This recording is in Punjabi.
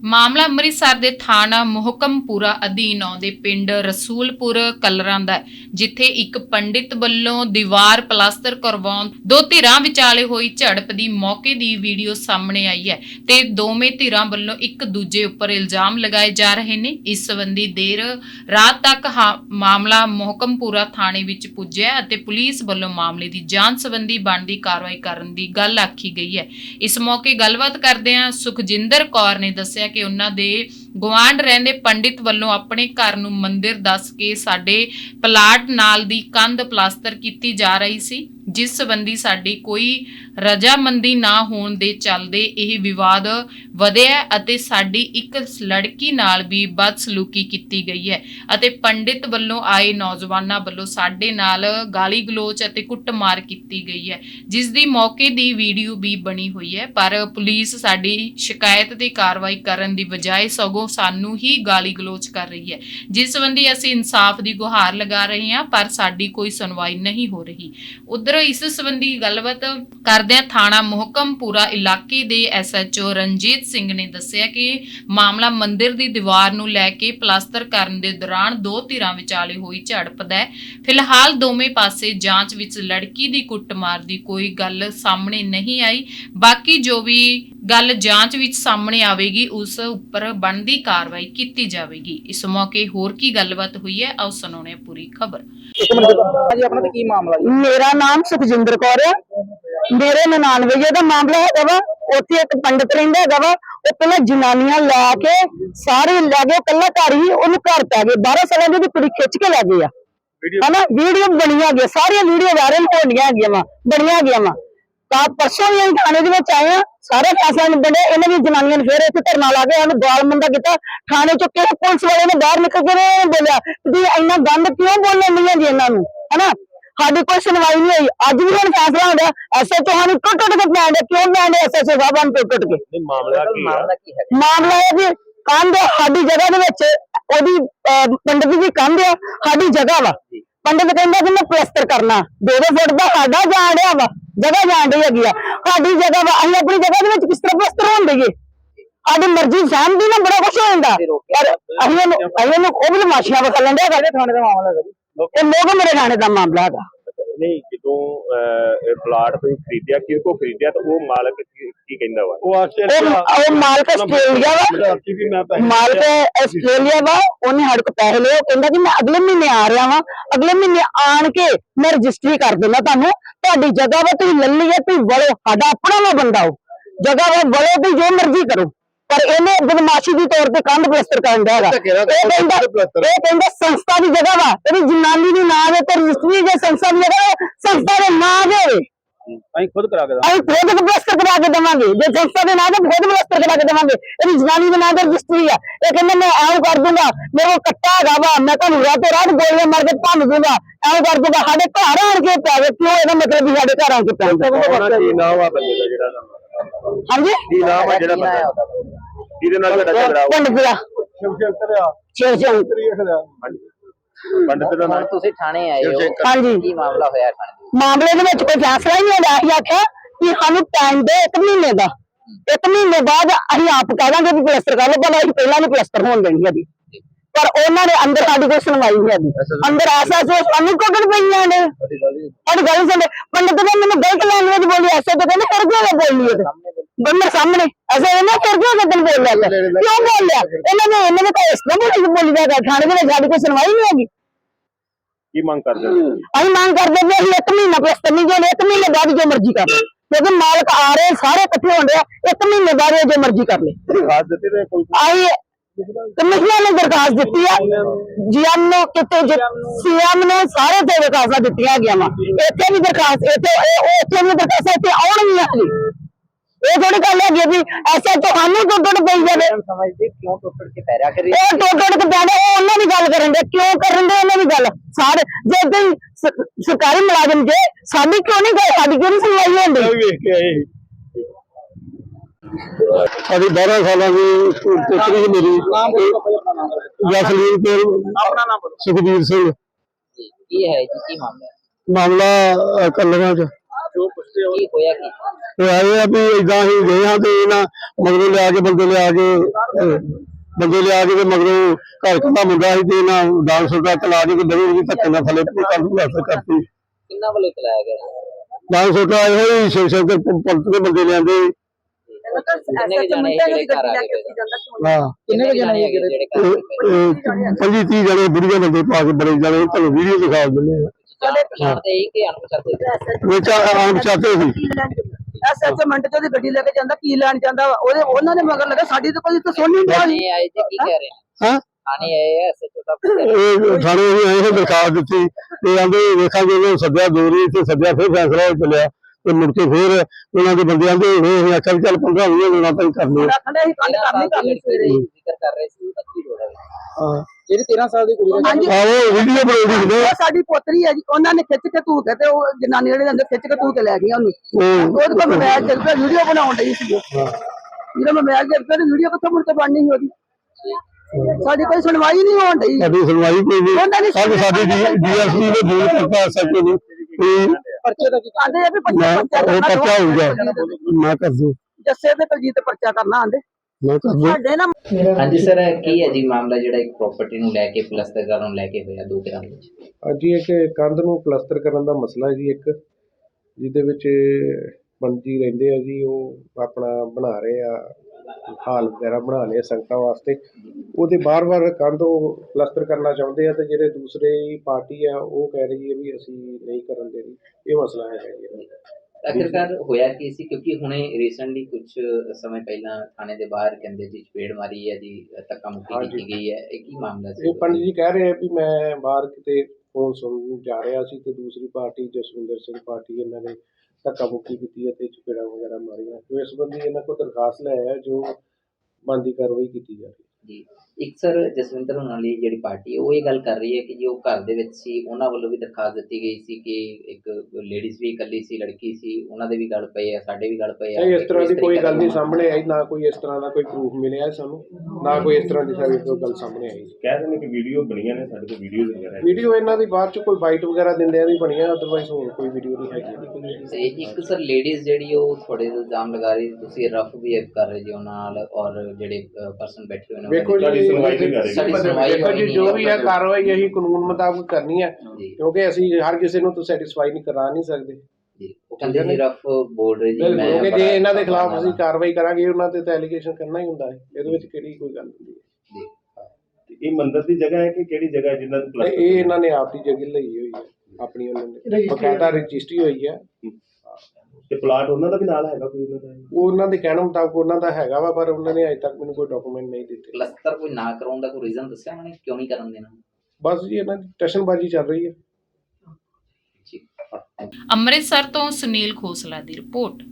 ਮਾਮਲਾ ਅੰਮ੍ਰਿਤਸਰ ਦੇ ਥਾਣਾ ਮੁਹਕਮਪੁਰਾ ਅਧੀਨ ਆਉਂਦੇ ਪਿੰਡ ਰਸੂਲਪੁਰ ਕਲਰਾਂ ਦਾ ਹੈ, ਜਿੱਥੇ ਇੱਕ ਪੰਡਿਤ ਵੱਲੋਂ ਦੀਵਾਰ ਪਲਾਸਟਰ ਕਰਵਾਉਣ ਦੋ ਧਿਰਾਂ ਵਿਚਾਲੇ ਹੋਈ ਝੜਪ ਦੀ ਮੌਕੇ ਦੀ ਵੀਡੀਓ ਸਾਹਮਣੇ ਆਈ ਹੈ ਤੇ ਦੋਵੇਂ ਧਿਰਾਂ ਵੱਲੋਂ ਇੱਕ ਦੂਜੇ ਉੱਪਰ ਇਲਜ਼ਾਮ ਲਗਾਏ ਜਾ ਰਹੇ ਨੇ। ਇਸ ਸੰਬੰਧੀ ਦੇਰ ਰਾਤ ਤੱਕ ਹਾ- ਮਾਮਲਾ ਮੁਹਕਮਪੁਰਾ ਥਾਣੇ ਵਿੱਚ ਪੁੱਜਿਆ ਅਤੇ ਪੁਲਿਸ ਵੱਲੋਂ ਮਾਮਲੇ ਦੀ ਜਾਂਚ ਸੰਬੰਧੀ ਬਣਦੀ ਕਾਰਵਾਈ ਕਰਨ ਦੀ ਗੱਲ ਆਖੀ ਗਈ ਹੈ। ਇਸ ਮੌਕੇ ਗੱਲਬਾਤ ਕਰਦਿਆਂ ਸੁਖਜਿੰਦਰ ਕੌਰ ਨੇ ਦੱਸਿਆ ਕਿ ਉਹਨਾਂ ਦੇ ਗੁਆਂਢ ਰਹਿੰਦੇ ਪੰਡਿਤ ਵੱਲੋਂ ਆਪਣੇ ਘਰ ਨੂੰ ਮੰਦਿਰ ਦੱਸ ਕੇ ਸਾਡੇ ਪਲਾਟ ਨਾਲ ਦੀ ਕੰਧ ਪਲਾਸਟਰ ਕੀਤੀ ਜਾ ਰਹੀ ਸੀ, ਜਿਸ ਸੰਬੰਧੀ ਸਾਡੀ ਕੋਈ ਰਜਾਮੰਦੀ ਨਾ ਹੋਣ ਦੇ ਚੱਲਦੇ ਇਹ ਵਿਵਾਦ ਵਧਿਆ ਅਤੇ ਸਾਡੀ ਇੱਕ ਲੜਕੀ ਨਾਲ ਵੀ ਬਦਸਲੂਕੀ ਕੀਤੀ ਗਈ ਹੈ ਅਤੇ ਪੰਡਿਤ ਵੱਲੋਂ ਆਏ ਨੌਜਵਾਨਾਂ ਵੱਲੋਂ ਸਾਡੇ ਨਾਲ ਗਾਲੀ ਗਲੋਚ ਅਤੇ ਕੁੱਟਮਾਰ ਕੀਤੀ ਗਈ ਹੈ, ਜਿਸ ਦੀ ਮੌਕੇ ਦੀ ਵੀਡੀਓ ਵੀ ਬਣੀ ਹੋਈ ਹੈ, ਪਰ ਪੁਲਿਸ ਸਾਡੀ ਸ਼ਿਕਾਇਤ ਦੀ ਕਾਰਵਾਈ ਕਰਨ ਦੀ ਬਜਾਏ ਸਗੋਂ ਸਾਨੂੰ ਹੀ ਗਾਲੀ ਗਲੋਚ ਕਰ ਰਹੀ ਹੈ। ਜਿਸ ਸੰਬੰਧੀ ਅਸੀਂ ਇਨਸਾਫ ਦੀ ਗੁਹਾਰ ਲਗਾ ਰਹੇ ਹਾਂ, ਪਰ ਸਾਡੀ ਕੋਈ ਸੁਣਵਾਈ ਨਹੀਂ ਹੋ ਰਹੀ। ਉਧਰ ਇਸ ਸੰਬੰਧੀ ਗੱਲਬਾਤ ਕਰਦਿਆਂ ਥਾਣਾ ਮੁਹਕਮਪੁਰਾ ਇਲਾਕੇ ਦੇ ਐਸਐਚਓ ਰਣਜੀਤ ਸਿੰਘ ਨੇ ਦੱਸਿਆ ਕਿ ਮਾਮਲਾ ਮੰਦਿਰ ਦੀ ਦੀਵਾਰ ਨੂੰ ਲੈ ਕੇ ਪਲਾਸਟਰ ਕਰਨ ਦੇ ਦੌਰਾਨ ਦੋ ਧਿਰਾਂ ਵਿਚਾਲੇ ਹੋਈ ਝੜਪ ਦਾ ਹੈ। ਫਿਲਹਾਲ ਦੋਵੇਂ ਪਾਸੇ ਜਾਂਚ ਵਿੱਚ ਲੜਕੀ ਦੀ ਕੁੱਟਮਾਰ ਦੀ ਕੋਈ ਗੱਲ ਸਾਹਮਣੇ ਨਹੀਂ ਆਈ। ਬਾਕੀ ਜੋ ਵੀ ਗੱਲ ਜਾਂਚ ਵਿੱਚ ਸਾਹਮਣੇ ਆਵੇਗੀ ਉਸ ਉੱਪਰ ਬਣਦੀ ਕਾਰਵਾਈ ਕੀਤੀ ਜਾਵੇਗੀ। ਇਸ ਮੌਕੇ ਹੋਰ ਕੀ ਗੱਲਬਾਤ ਹੋਈ ਹੈ ਆਓ ਸੁਣਾਉਣੇ ਪੂਰੀ ਖਬਰ। ਇੱਕ ਮਿੰਟ ਜੀ ਆਪਣਾ ਤੇ ਕੀ ਮਾਮਲਾ ਜੀ? ਮੇਰਾ ਨਾਮ ਸੁਖਜਿੰਦਰ ਕੌਰ ਹੈ ਮੇਰੇ ਨਨਾਨਵੇ ਦਾ ਮਾਮਲਾ ਹੈਗਾ ਵਾ ਉੱਥੇ ਇੱਕ ਪੰਡਿਤ ਰਹਿੰਦਾ ਹੈਗਾ ਵਾ ਉਹ ਪਹਿਲਾਂ ਜਨਾਨੀਆਂ ਲੈ ਕੇ ਸਾਰੇ ਲੈ ਗਏ ਪਹਿਲਾਂ ਘਰ ਹੀ ਉਹਨੂੰ ਘਰ ਪੈ ਗਏ। 12 ਸਾਲਾਂ ਦੀ ਉਹਦੀ ਕੁੜੀ ਖਿੱਚ ਕੇ ਲੈ ਗਏ ਆ। ਹਨਾ ਵੀਡੀਓ ਬਣੀਆਂ ਗਈਆਂ ਸਾਰੀਆਂ ਵੀਡੀਓ ਵਾਇਰਲ ਹੋਣੀਆਂ ਹੈਗੀਆਂ ਵਾ ਬਣੀਆਂ ਗਈਆਂ ਵਾ। ਤਾਂ ਪਰਸੋਂ ਵੀ ਥਾਣੇ ਦੇ ਵਿੱਚ ਆਏ ਆ ਸਾਰੇ ਫੈਸਲਾ ਨਿਬੜੇ ਇਹਨਾਂ ਦੀ ਜਨਾਨੀਆਂ ਨੇ ਫੇਰ ਇੱਥੇ ਧਰਨਾ ਲਾ ਕੇ ਉਹਨੂੰ ਗਾਲ ਮੰਦਾ ਕੀਤਾ। ਥਾਣੇ ਚੋਂ ਕਿਹੜੇ ਪੁਲਿਸ ਵਾਲੇ ਨੇ ਬਾਹਰ ਨਿਕਲ ਕੇ ਨੇ ਬੋਲਿਆ? ਵੀ ਇੰਨਾ ਗੰਦ ਕਿਉਂ ਬੋਲਣ ਨਹੀਂ ਜੀ ਇਹਨਾਂ ਨੂੰ? ਹਨਾ? ਸਾਡੀ ਕੋਈ ਸੁਣਵਾਈ ਨਹੀਂ ਹੋਈ। ਅੱਜ ਵੀ ਹੁਣ ਫੈਸਲਾ ਹੁੰਦਾ ਐਸਐਚਓ ਸਾਨੂੰ ਟੁੱਟ ਟੁੱਟ ਕੇ ਪੈਂਦੇ ਕਿਉਂ ਪੈਂਦੇ ਐਸਐਚਓ ਸਾਹਿਬ ਨੂੰ ਟੁੱਟ ਟੁੱਟ ਕੇ? ਨਹੀਂ ਮਾਮਲਾ ਕੀ ਹੈ ਮਾਮਲਾ ਕੀ ਹੈ ਮਾਮਲਾ ਇਹ ਵੀ ਕੰਧ ਸਾਡੀ ਜਗ੍ਹਾ ਦੇ ਵਿੱਚ ਉਹਦੀ ਪੰਡਿਤ ਦੀ ਕੰਧ ਆ ਸਾਡੀ ਜਗ੍ਹਾ ਵਾ। ਪੰਡਿਤ ਕਹਿੰਦਾ ਕਿ ਮੈਂ ਪਲਸਤਰ ਕਰਨਾ। ਦੋ ਦੋ ਫੁੱਟ ਦਾ ਸਾਡਾ ਜਾਣ ਡਿਆ ਵਾ ਜਗ੍ਹਾ ਜਾਣ ਡਈ ਹੈਗੀ ਆ। ਸਾਡੀ ਜਗ੍ਹਾ ਵਾ ਅਸੀਂ ਆਪਣੀ ਜਗ੍ਹਾ ਦੇ ਵਿੱਚ ਕਿਸ ਤਰ੍ਹਾਂ ਪਲਸਤਰ ਹੋਣ ਦੇਈਏ? ਸਾਡੀ ਮਰਜ਼ੀ ਸਹਿਮਤੀ ਨਾਲ ਬੜਾ ਕੁਛ ਹੋ ਜਾਂਦਾ। ਪਰ ਅਸੀਂ ਉਹਨੂੰ ਅਸੀਂ ਉਹ ਵੀ ਮਾਸ਼ੀਆਂ ਵਖਾ ਲੈਂਦੇ ਕਿਹੜੇ ਥਾਣੇ ਦਾ ਮਾਮਲਾ ਜੀ? ਇਹ ਲੋਕ ਮੇਰੇ ਥਾਣੇ ਦਾ ਮਾਮਲਾ ਹੈਗਾ। ਨਹੀਂ ਜਦੋਂ ਪਲਾਟ ਤੁਸੀਂ ਖਰੀਦਿਆ ਕਿਹਦੇ ਕੋ ਖਰੀਦਿਆ ਤਾਂ ਉਹ ਮਾਲਕ ਕੀ ਕਹਿੰਦਾ ਵਾ? ਉਹ ਉਹ ਉਹ ਮਾਲਕ ਆਸਟ੍ਰੇਲੀਆ ਵਾ। ਵੀ ਮੈਂ ਪੈਸੇ ਮਾਲਕ ਆਸਟ੍ਰੇਲੀਆ ਵਾ ਉਹਨੇ ਸਾਡੇ ਕੋਲ ਪੈਸੇ ਲਏ ਉਹ ਕਹਿੰਦਾ ਕਿ ਮੈਂ ਅਗਲੇ ਮਹੀਨੇ ਆ ਰਿਹਾ ਵਾਂ ਅਗਲੇ ਮਹੀਨੇ ਆਣ ਕੇ ਮੈਂ ਰਜਿਸਟਰੀ ਕਰ ਦਿੰਦਾ ਤੁਹਾਨੂੰ। ਤੁਹਾਡੀ ਜਗ੍ਹਾ ਵਾ ਤੁਸੀਂ ਲੈ ਲਈ ਹੈ ਤੁਸੀਂ ਵੜੋ ਸਾਡਾ ਆਪਣਾ ਵਾ ਬੰਦਾ ਉਹ। ਜਗ੍ਹਾ ਵਾ ਵੜੋ ਤੁਸੀਂ ਜੋ ਮਰਜ਼ੀ ਕਰੋ। ਪਰ ਇਹਨੇ ਬਦਮਾਸ਼ੀ ਦੀ ਤੌਰ ਤੇ ਕੰਧ ਪਲਸਤਰ ਕਰਨ ਦਾ ਹੈਗਾ ਇਹ ਕਹਿੰਦਾ। ਇਹ ਕਹਿੰਦਾ ਸੰਸਥਾ ਦੀ ਜਗ੍ਹਾ ਵਾ। ਇਹਦੀ ਜਨਾਨੀ ਦੀ ਨਾਂ ਦੇ ਤੇ ਰਜਿਸਟਰੀ ਜੇ ਸੰਸਥਾ ਦੀ ਜਗ੍ਹਾ ਵਾ, ਸੰਸਥਾ ਦੇ ਨਾਂ ਦੇ ਹੋਵੇ। ਅਸੀਂ ਖੁਦ ਕਰਾ ਕੇ ਅਸੀਂ ਖੁਦ ਪਲਸਤਰ ਕਰਾ ਕੇ ਦੇਵਾਂਗੇ। ਜੇ ਸੰਸਥਾ ਦੇ ਨਾਂ ਤੇ ਖੁਦ ਪਲਸਤਰ ਕਰਾ ਕੇ ਦੇਵਾਂਗੇ। ਇਹਦੀ ਜਨਾਨੀ ਦੇ ਨਾਂ ਤੇ ਰਜਿਸਟਰੀ ਆ। ਇਹ ਕਹਿੰਦਾ ਮੈਂ ਐਂ ਕਰ ਦੂੰਗਾ ਮੇਰੇ ਕੋਲ ਕੱਟਾ ਹੈਗਾ ਵਾ ਮੈਂ ਤੁਹਾਨੂੰ ਰਾਤੋਂ ਰਾਤ ਗੋਲੀਆਂ ਮਾਰ ਕੇ ਭੰਨ ਦੂੰਗਾ। ਐਂ ਕਰ ਦੂੰਗਾ ਸਾਡੇ ਘਰ ਆਣ ਕੇ ਪੈ ਗਏ। ਕਿਉਂ ਇਹਦਾ ਮਤਲਬ ਵੀ ਸਾਡੇ ਘਰ ਆਣ ਕੇ ਪੈ ਉਹਨਾਂ ਕੀ ਨਾਮ ਆ ਬੰਦੇ ਦਾ ਜਿਹੜਾ? ਹਾਂਜੀ? ਕੀ ਨਾਮ ਆ ਜਿਹੜਾ ਬੰਦਾ? ਜਿਹਦੇ ਨਾਲ ਤੁਹਾਡਾ ਝਗੜਾ ਹੋਇਆ? ਪਿੰਡ ਦਾ ਸ਼ਿਵ ਸ਼ੰਕਰ ਆ ਸ਼ੇਰ ਸਿੰਘ ਪੰਡਿਤ ਦਾ ਨਾਮ? ਤੁਸੀਂ ਥਾਣੇ ਆਏ ਹੋ। ਹਾਂਜੀ। ਕੀ ਮਾਮਲਾ ਹੋਇਆ ਥਾਣੇ ਦੇ ਮਾਮਲੇ ਦੇ ਵਿੱਚ ਕੋਈ ਫੈਸਲਾ ਹੀ ਨਹੀਂ ਹੋਇਆ ਅਸੀਂ ਆਖਿਆ ਕਿ ਸਾਨੂੰ ਟਾਈਮ ਦੇ ਇੱਕ ਮਹੀਨੇ ਦਾ। ਇੱਕ ਮਹੀਨੇ ਬਾਅਦ ਅਸੀਂ ਆਪ ਕਹਿ ਦਾਂਗੇ ਵੀ ਪਲਸਤਰ ਕਰ ਲਓ ਪਰ ਅਸੀਂ ਪਹਿਲਾਂ ਨਹੀਂ ਪਲਸਤਰ ਹੋਣ ਦੇਣੀ ਹੈਗੀ ਪਰ ਉਹਨਾਂ ਨੇ ਅੰਦਰ ਸਾਡੀ ਕੋਈ ਸੁਣਵਾਈ ਨਹੀਂ ਹੈਗੀ। ਅੰਦਰ ਐਸਾ ਸੋ ਸਾਨੂੰ ਕੋਕੜ ਪਈਆਂ ਨੇ। ਸਾਡੀ ਗੱਲ ਸੁਣ ਪੰਡਤ ਨੇ ਮੈਨੂੰ ਗਲਤ ਲੈਂਗੁਏਜ ਬੋਲੀ ਐਸੇ ਤਾਂ ਕਹਿੰਦੇ ਕਰ ਗਿਆ ਬੋਲੀ ਇਹ ਸਾਹਮਣੇ ਐਸੇ ਇਹਨਾਂ ਕਰ ਗਿਆ ਕਦਨ ਬੋਲ ਲਿਆ ਕਿਉਂ ਬੋਲ ਲਿਆ ਇਹਨਾਂ ਨੇ ਇਹਨਾਂ ਨੇ ਤਾਂ ਇਸ ਤਰ੍ਹਾਂ ਬੋਲੀ ਬੋਲੀ ਦਾ ਥਾਣੇ ਦੇ ਵਿੱਚ ਸਾਡੀ ਕੋਈ ਸੁਣਵਾਈ ਨਹੀਂ ਹੈਗੀ ਕੀ ਮੰਗ ਕਰਦੇ ਹੋ ਅਸੀਂ ਮੰਗ ਕਰਦੇ ਵੀ ਅਸੀਂ ਇੱਕ ਮਹੀਨਾ ਪਲਸਤਰ ਨਹੀਂ ਜੋ ਇੱਕ ਮਹੀਨੇ ਬਾਅਦ ਜੋ ਮਰਜ਼ੀ ਕਰ ਲੈ ਕਿਉਂਕਿ ਮਾਲਕ ਆ ਰਹੇ ਸਾਰੇ ਇਕੱਠੇ ਹੋਣ ਡਿਆ ਇੱਕ ਮਹੀਨੇ ਬਾਅਦ ਇਹ ਜੋ ਮਰਜ਼ੀ ਕਰ ਲੈ ਖਾਸ ਦਿੱਤੇ ਤੇ ਕੋਈ ਆਈ ਕਮਿਸ਼ਨਰ ਨੇ ਦਰਖਾਸਤ ਦਿੱਤੀ ਆ ਜੀਐਮ ਨੂੰ ਕਿਤੇ ਸੀਐਮ ਨੇ ਸਾਰੇ ਤੇ ਦਰਖਾਸਤਾਂ ਦਿੱਤੀਆਂ ਹੈਗੀਆਂ ਵਾ ਇੱਥੇ ਵੀ ਦਰਖਾਸਤ ਇੱਥੇ ਇਹ- ਇਹ ਥੋੜੀ ਗੱਲ ਹੈਗੀ ਵੀ ਐਸਾ ਤੁਹਾਨੂੰ ਟੁੱਟ ਟੁੱਟ ਪਈ ਜਾਵੇ। ਸਮਝਦੇ ਕਿਉਂ ਟੁੱਟ ਕੇ ਪੈ ਰਿਹਾ ਕਰੀ ਉਹ ਟੁੱਟ ਟੁੱਟ ਕੇ ਪੈਣੇ ਉਹ ਉਹਨਾਂ ਦੀ ਗੱਲ ਕਰਨ ਦੇ ਕਿਉਂ ਕਰਨ ਦੇ ਉਹਨਾਂ ਦੀ ਗੱਲ? ਸਾਰੇ ਜੇ ਕੋਈ ਸਰਕਾਰੀ ਮੁਲਾਜ਼ਮ ਜੇ ਸਾਡੀ ਕਿਉਂ ਨਹੀਂ ਗੱਲ ਸਾਡੀ ਕਿਉਂ ਨਹੀਂ ਸੁਣਵਾਈ ਹੁੰਦੀ? ਸਾਡੀ 12 ਸਾਲਾਂ ਦੀ ਪੁੱਤਰੀ ਮੇਰੀ ਜਸਲੀਨ ਕੌਰ ਆਪਣਾ ਨਾਮ ਸੁਖਬੀਰ ਸਿੰਘ। ਕੀ ਹੈ ਜੀ ਕੀ ਮਾਮਲਾ? ਮਾਮਲਾ ਕਲਰਾਂ ਚ ਜੋ। ਪੁੱਛਦੇ ਕੀ ਹੋਇਆ ਕੀ? ਤੇ ਆਏ ਆ ਵੀ ਇਦਾਂ ਹੀ ਗਏ ਹਾਂ ਤੇ ਇਹਨਾਂ ਮਗਰੋਂ ਲਿਆ ਕੇ ਬੰਦੇ ਲਿਆ ਕੇ ਅਹ, ਬੰਦੇ ਲਿਆ ਕੇ ਤੇ ਮਗਰੋਂ ਘਰ ਕੰਦਾ ਮੁੰਡਾ ਸੀ ਤੇ ਇਹਨਾਂ ਦਾਲ ਸੋਦਾ ਚਲਾ ਕੇ ਬੜੀ ਵੀ ਧੱਕੇ ਨਾਲ ਥੱਲੇ ਕਰ ਦੂਗਾ ਕਰਤੀ। ਕਿੰਨਾ ਵੱਲੋਂ ਚਲਾਇਆ ਗਿਆ? ਦਾਲ ਸੋਦਾ ਆਏ ਹੋਏ ਸ਼ਿਵ ਸ਼ੰਕਰ ਪੁਲਿਸ ਦੇ ਬੰਦੇ ਲਿਆਂਦੇ। ਕਿੰਨੇ ਜਾਣੇ ਜਿਹੜੇ ਘਰ ਆ ਗਏ ਹਾਂ। ਕਿੰਨੇ ਜਾਣੇ ਜਿਹੜੇ ਘਰ ਆ ਗਏ ਇਹ ਪੰਜੀ ਤੀ ਜਣੇ ਬੁੜੀਆਂ ਬੰਦੇ ਪਾ ਕੇ ਬੜੇ ਜਣੇ ਤੁਹਾਨੂੰ ਵੀਡੀਓ ਦਿਖਾ ਦਿੰਦੇ ਆ ਜਾਣਦੇ ਹੀ ਕਿ ਅਣਪਛਾਤੇ ਵਿੱਚ ਆਮ ਚਾਹਤੇ ਸੀ। ਐਸਐਚ ਮਿੰਟ ਚ ਉਹਦੀ ਗੱਡੀ ਲੈ ਕੇ ਜਾਂਦਾ ਕੀ ਲੈਣ ਜਾਂਦਾ ਵਾ? ਉਹਦੇ ਉਹਨਾਂ ਦੇ ਮਗਰ ਲੱਗਾ ਸਾਡੀ ਤਾਂ ਕੋਈ ਤਾਂ ਸੋਨੀ ਨਹੀਂ ਆਈ। ਥਾਣੇ ਆਏ ਜੀ ਕੀ ਕਹਿ ਰਹੇ ਨੇ ਹਾਂ? ਥਾਣੇ ਆਏ ਐ ਐਸਐਚਓ ਦਾ ਇਹ ਥਾਣੇ ਵੀ ਆਏ ਹੋ ਦਰਖਾਸਤ ਦਿੱਤੀ। ਤੇ ਆਂਦੇ ਵੇਖਾਂਗੇ ਉਹਨੂੰ ਸੱਦਿਆ ਦੋਰੀ ਤੇ ਸੱਦਿਆ ਫਿਰ ਫੈਸਲਾ ਹੋ ਚੱਲਿਆ। ਤੇ ਮੁੜ ਕੇ ਫਿਰ ਉਹਨਾਂ ਦੇ ਬੰਦੇ ਆਂਦੇ ਹੋਣੇ ਅਸੀਂ ਆਖਿਆ ਵੀ ਚੱਲ 15 20 ਦਿਨਾਂ ਤੱਕ ਕਰ ਲਿਓ ਰੱਖਦੇ ਅਸੀਂ ਕੰਡ ਕਰਨੀ ਕਰਨੀ ਸਵੇਰੇ ਹੀ। ਜ਼ਿਕਰ ਕਰ ਰਹੇ ਸੀ ਉਹਦਾ ਕੀ ਰੋਲ ਹੈ ਹਾਂ। ਜਿਹੜੀ 13 ਸਾਲ ਦੀ ਕੁੜੀ ਹਾਂਜੀ। ਆਹੋ ਵੀਡੀਓ ਬਣਾਉਂਦੀ ਸੀ ਉਹ ਸਾਡੀ ਪੋਤਰੀ ਹੈ ਜੀ ਉਹਨਾਂ ਨੇ ਖਿੱਚ ਕੇ ਧੂ ਕੇ ਤੇ ਉਹ ਜਨਾਨੀ ਜਿਹੜੇ ਅੰਦਰ ਖਿੱਚ ਕੇ ਧੂ ਕੇ ਲੈ ਗਈਆਂ ਉਹਨੂੰ। ਉਹ ਉਹਦੇ ਕੋਲ ਮੋਬਾਈਲ ਚੱਲ ਪਿਆ ਵੀਡੀਓ ਬਣਾਉਣ ਡਈ ਸੀ ਜਦੋਂ ਮੋਬਾਈਲ ਚੱਲ ਪਿਆ ਵੀਡੀਓ ਕਿੱਥੋਂ ਮੁੜ ਕੇ ਬਣਨੀ ਸੀ ਉਹਦੀ? ਸਾਡੀ ਕੋਈ ਸੁਣਵਾਈ ਨਹੀਂ ਹੋਣ ਡਈ। ਸਾਡੀ ਸੁਣਵਾਈ ਕੋਈ ਨਹੀਂ। ਉਹਨਾਂ ਨੇ ਅੱਜ ਸਾਡੀ ਡੀਐਸਪੀ ਨੇ ਫੋਨ ਕੀਤਾ ਸੱਚੇ ਨੂੰ ਵੀ ਪਰਚੇ ਦਾ ਕੀ ਆਂਦੇ ਆ ਵੀ ਮੈਂ ਪਰਚਾ ਉਹ ਕਰਨਾ ਪੱਕਾ ਹੋਊਗਾ। ਮੈਂ ਕਰ ਦੂੰ ਜੱਸੇ ਤੇ ਕੁਲਜੀਤ ਤੇ ਪਰਚਾ ਕਰਨਾ ਆਂਦੇ। ਮੈਂ ਕਰ ਸਾਡੇ ਨਾ ਹਾਂਜੀ ਸਰ ਕੀ ਹੈ ਜੀ ਮਾਮਲਾ ਜਿਹੜਾ ਇੱਕ ਪ੍ਰਾਪਰਟੀ ਨੂੰ ਲੈ ਕੇ ਪਲਸਤਰ ਕਰਨ ਨੂੰ ਲੈ ਕੇ ਹੋਇਆ ਦੋ ਘਰਾਂ ਵਿੱਚ? ਅੱਜ ਹੀ ਇੱਕ ਕੰਧ ਨੂੰ ਪਲਸਤਰ ਕਰਨ ਦਾ ਮਸਲਾ ਹੈ ਜੀ ਇੱਕ ਜਿਹਦੇ ਵਿੱਚ ਪੰਡਤ ਜੀ ਰਹਿੰਦੇ ਆ ਜੀ ਉਹ ਆਪਣਾ ਬਣਾ ਰਹੇ ਆ ਹਾਲ ਵਗੈਰਾ ਬਣਾ ਆ ਸੰਗਤਾਂ ਵਾਸਤੇ। ਉਹਦੇ ਬਾਰ-ਬਾਰ ਕੰਧ ਉਹ ਪਲਸਤਰ ਕਰਨਾ ਚਾਹੁੰਦੇ ਆ ਤੇ ਜਿਹੜੇ ਦੂਸਰੇ ਪਾਰਟੀ ਆ ਉਹ ਕਹਿ ਰਹੀ ਹੈ ਵੀ ਅਸੀਂ ਨਹੀਂ ਕਰਨ ਦੇ ਰਹੀ। ਇਹ ਮਸਲਾ ਹੈ ਜੀ। ਆਖਿਰਕਾਰ ਹੋਇਆ ਕੀ ਸੀ? ਕਿਉਂਕਿ ਹੁਣੇ ਰੀਸੈਂਟਲੀ ਕੁਝ ਸਮੇਂ ਪਹਿਲਾਂ ਥਾਣੇ ਦੇ ਬਾਹਰ ਕਹਿੰਦੇ ਜੀ ਚਪੇੜ ਮਾਰੀ ਹੈ ਜੀ ਧੱਕਾ ਮੁੱਕੀ। ਕੀਤੀ ਗਈ ਹੈ। ਇਹ ਕੀ ਮਾਮਲਾ ਸੀ? ਇਹ ਪੰਡਿਤ ਜੀ ਕਹਿ ਰਹੇ ਆ ਵੀ ਮੈਂ ਬਾਹਰ ਕਿਤੇ ਫੋਨ ਸੁਣਨ ਜਾ ਰਿਹਾ ਸੀ ਤੇ ਦੂਸਰੀ ਪਾਰਟੀ ਜਸਵਿੰਦਰ ਸਿੰਘ ਪਾਰਟੀ ਇਹਨਾਂ ਨੇ ਧੱਕਾ ਮੁੱਕੀ ਕੀਤੀ ਹੈ ਤੇ ਚਪੇੜਾਂ ਵਗੈਰਾ ਮਾਰੀਆਂ। ਤੇ ਇਸ ਸੰਬੰਧੀ ਇਹਨਾਂ ਕੋਲ ਦਰਖਾਸਤ ਲੈ ਆਇਆ ਜੋ ਬਣਦੀ ਕਾਰਵਾਈ ਕੀਤੀ ਜਾ ਰਹੀ ਹੈ। ਜੀ। ਇੱਕ ਸਰ ਜਸਵਿੰਦਰ ਹੋਣਾ ਲਈ ਜਿਹੜੀ ਪਾਰਟੀ ਹੈ ਉਹ ਇਹ ਗੱਲ ਕਰ ਰਹੀ ਹੈ ਕਿ ਜੀ ਉਹ ਘਰ ਦੇ ਵਿੱਚ ਸੀ ਉਹਨਾਂ ਵੱਲੋਂ ਵੀ ਦਰਖਾਸਤ ਦਿੱਤੀ ਗਈ ਸੀ ਕਿ ਇੱਕ ਲੇਡੀਜ਼ ਵੀ ਇਕੱਲੀ ਸੀ ਲੜਕੀ ਸੀ ਉਹਨਾਂ ਦੇ ਵੀ ਗੱਲ ਪਏ ਆ ਸਾਡੇ ਵੀ ਗੱਲ ਪਏ ਆ। ਨਹੀਂ ਇਸ ਤਰ੍ਹਾਂ ਦੀ ਕੋਈ ਗੱਲ ਨਹੀਂ ਸਾਹਮਣੇ ਆਈ ਨਾ ਕੋਈ ਇਸ ਤਰ੍ਹਾਂ ਦਾ ਕੋਈ ਪ੍ਰੂਫ ਮਿਲਿਆ ਹੈ ਸਾਨੂੰ ਨਾ ਕੋਈ ਇਸ ਤਰ੍ਹਾਂ ਦੀ ਸਾਡੀ ਕੋਈ ਗੱਲ ਸਾਹਮਣੇ ਆਈ। ਕਹਿ ਰਹੇ ਨੇ ਕਿ ਵੀਡੀਓ ਬਣੀਆਂ ਨੇ ਸਾਡੇ ਕੋਲ ਵੀਡੀਓਜ਼ ਵਗੈਰਾ ਹੈ। ਵੀਡੀਓ ਇਹਨਾਂ ਦੀ ਬਾਅਦ ਚ ਕੋਈ ਬਾਈਟ ਵਗੈਰਾ ਦਿੰਦਿਆਂ ਦੀ ਬਣੀ ਹੈ ਅਦਰਵਾਈਜ਼ ਹੋਰ ਕੋਈ ਵੀਡੀਓ ਨਹੀਂ ਹੈਗੀ। ਤੇ ਇੱਕ ਸਰ ਲੇਡੀਜ਼ ਜਿਹੜੀ ਉਹ ਥੋੜੇ ਇਲਜ਼ਾਮ ਲਗਾ ਰਹੀ ਤੁਸੀਂ ਰਫ ਬਿਹੇਵ ਕਰ ਰਹੇ ਜੀ ਉਹਨਾਂ ਨਾਲ ਔਰ ਜਿਹੜੇ ਪਰਸਨ ਬੈਠੇ ਹੋਏ ਨੇ ਵੇਖੋ ਤੁਹਾਡੀ ਸੁਣਵਾਈ ਨਹੀਂ ਕਰ ਰਹੀ। ਸਾਡੀ ਸੁਣਵਾਈ ਦੇਖੋ ਹੋਈ ਜੀ ਨਹੀਂ ਜੋ ਹੈ। ਵੀ ਹੈ ਕਾਰਵਾਈ ਅਸੀਂ ਕਾਨੂੰਨ ਮੁਤਾਬਕ ਕਰਨੀ ਹੈ ਜੀ। ਕਿਉਂਕਿ ਅਸੀਂ ਹਰ ਕਿਸੇ ਨੂੰ ਤਾਂ ਸੈਟੀਸਫਾਈ ਨਹੀਂ ਕਰਾ ਨਹੀਂ ਸਕਦੇ। ਜੀ ਉਹ ਕਹਿੰਦੇ ਜੀ ਰਫ ਬੋਲ ਰਹੇ ਜੀ ਮੈਂ ਕਿਉਂਕਿ ਜੇ ਬੜਾ ਇਹਨਾਂ ਦੇ ਖਿਲਾਫ ਅਸੀਂ ਕਾਰਵਾਈ ਕਰਾਂਗੇ ਉਹਨਾਂ ਤੇ ਤਾਂ ਐਲੀਗੇਸ਼ਨ ਕਰਨਾ ਹੀ ਹੁੰਦਾ ਹੈ ਇਹਦੇ ਵਿੱਚ ਕਿਹੜੀ ਕੋਈ ਗੱਲ ਹੁੰਦੀ ਹੈ। ਜੀ। ਇਹ ਮੰਦਿਰ ਦੀ ਜਗ੍ਹਾ ਹੈ ਕਿ ਕਿਹੜੀ ਜਗ੍ਹਾ ਹੈ ਜਿੰਨਾਂ ਨੂੰ ਤੇ ਇਹ ਇਹਨਾਂ ਨੇ ਆਪ ਦੀ ਜਗ੍ਹਾ ਲਈ ਹੋਈ ਹੈ ਆਪਣੀ ਉਹਨਾਂ ਨੇ। ਬਕਾਇਦਾ ਰਜਿਸਟਰੀ ਹੋਈ ਹੈ। ਤੇ ਪਲਾਟ ਉਹਨਾਂ ਦਾ ਵੀ ਨਾਲ ਹੈਗਾ ਕੋਈ ਉਹਨਾਂ ਦਾ? ਉਹ ਉਹਨਾਂ ਦੇ ਕਹਿਣ ਮੁਤਾਬਕ ਉਹਨਾਂ ਦਾ ਹੈਗਾ ਵਾ ਪਰ ਉਹਨਾਂ ਨੇ ਅਜੇ ਤੱਕ ਮੈਨੂੰ ਕੋਈ ਡਾਕੂਮੈਂਟ ਨਹੀਂ ਦਿੱਤੇ। ਪਲਸਤਰ ਕੋਈ ਨਾ ਕਰਾਉਣ ਦਾ ਕੋਈ ਰੀਜ਼ਨ ਦੱਸਿਆ ਉਹਨੇ ਕਿਉਂ ਨਹੀਂ ਕਰਨ ਦੇਣਾ? ਬਸ ਜੀ ਇਹਨਾਂ ਦੀ ਟੈਸ਼ਨਬਾਜ਼ੀ ਚੱਲ ਰਹੀ ਹੈ। ਅੰਮ੍ਰਿਤਸਰ ਤੋਂ ਸੁਨੀਲ ਖੋਸਲਾ ਦੀ ਰਿਪੋਰਟ।